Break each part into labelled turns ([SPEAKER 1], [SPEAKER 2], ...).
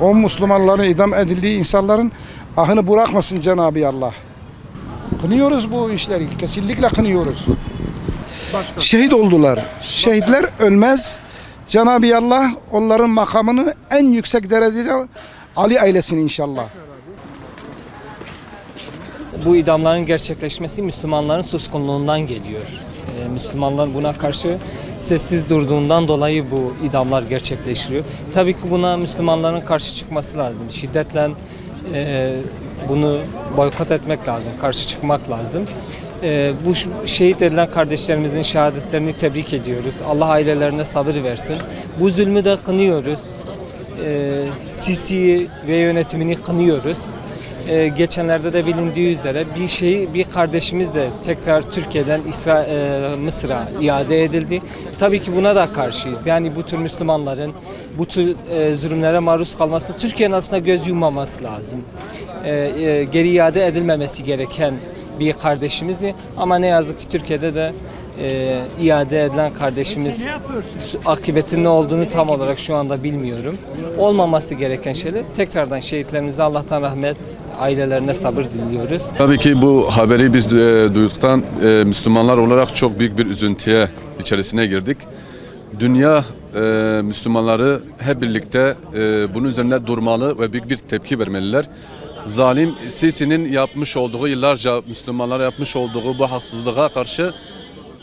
[SPEAKER 1] O Müslümanların idam edildiği insanların ahını bırakmasın Cenab-ı Allah. Kınıyoruz bu işleri. Kesinlikle kınıyoruz. Şehit oldular. Şehitler ölmez. Cenab-ı Allah onların makamını en yüksek derecede Ali eylesin inşallah.
[SPEAKER 2] Bu idamların gerçekleşmesi Müslümanların suskunluğundan geliyor. Ee, Müslümanlar buna karşı sessiz durduğundan dolayı bu idamlar gerçekleşiyor. Tabii ki buna Müslümanların karşı çıkması lazım. Şiddetle e, bunu boykot etmek lazım, karşı çıkmak lazım. E, bu şehit edilen kardeşlerimizin şehadetlerini tebrik ediyoruz. Allah ailelerine sabır versin. Bu zulmü de kınıyoruz. E, ve yönetimini kınıyoruz. Ee, geçenlerde de bilindiği üzere bir şey bir kardeşimiz de tekrar Türkiye'den İsra e, Mısır'a iade edildi. Tabii ki buna da karşıyız. Yani bu tür Müslümanların bu tür e, zulümlere maruz kalması Türkiye'nin aslında göz yummaması lazım. E, e, geri iade edilmemesi gereken bir kardeşimizi ama ne yazık ki Türkiye'de de e, iade edilen kardeşimiz akıbetin ne olduğunu tam olarak şu anda bilmiyorum. Olmaması gereken şeyler tekrardan şehitlerimize Allah'tan rahmet, ailelerine sabır diliyoruz.
[SPEAKER 3] Tabii ki bu haberi biz e, duyduktan e, Müslümanlar olarak çok büyük bir üzüntüye içerisine girdik. Dünya e, Müslümanları hep birlikte e, bunun üzerine durmalı ve büyük bir tepki vermeliler. Zalim Sisi'nin yapmış olduğu, yıllarca Müslümanlara yapmış olduğu bu haksızlığa karşı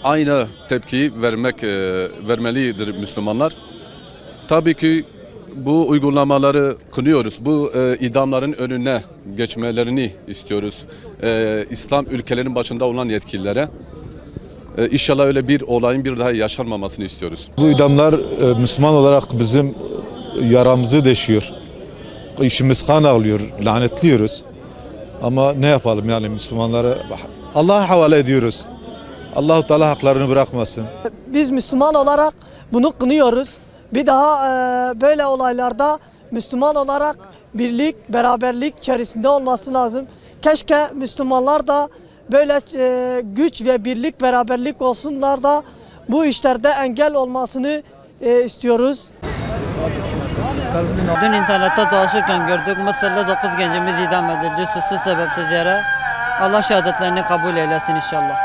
[SPEAKER 3] aynı tepkiyi vermek e, vermelidir Müslümanlar. Tabii ki bu uygulamaları kınıyoruz. Bu e, idamların önüne geçmelerini istiyoruz. E, İslam ülkelerinin başında olan yetkililere. E, inşallah öyle bir olayın bir daha yaşanmamasını istiyoruz.
[SPEAKER 4] Bu idamlar e, Müslüman olarak bizim yaramızı deşiyor. İşimiz kan ağlıyor, lanetliyoruz. Ama ne yapalım yani Müslümanları Allah'a havale ediyoruz. Allahu Teala haklarını bırakmasın.
[SPEAKER 5] Biz Müslüman olarak bunu kınıyoruz. Bir daha e, böyle olaylarda Müslüman olarak birlik, beraberlik içerisinde olması lazım. Keşke Müslümanlar da böyle e, güç ve birlik, beraberlik olsunlar da bu işlerde engel olmasını e, istiyoruz.
[SPEAKER 6] Dün internette dolaşırken gördük Mısırlı 9 gencimiz idam edildi suçsuz sebepsiz yere. Allah şehadetlerini kabul eylesin inşallah.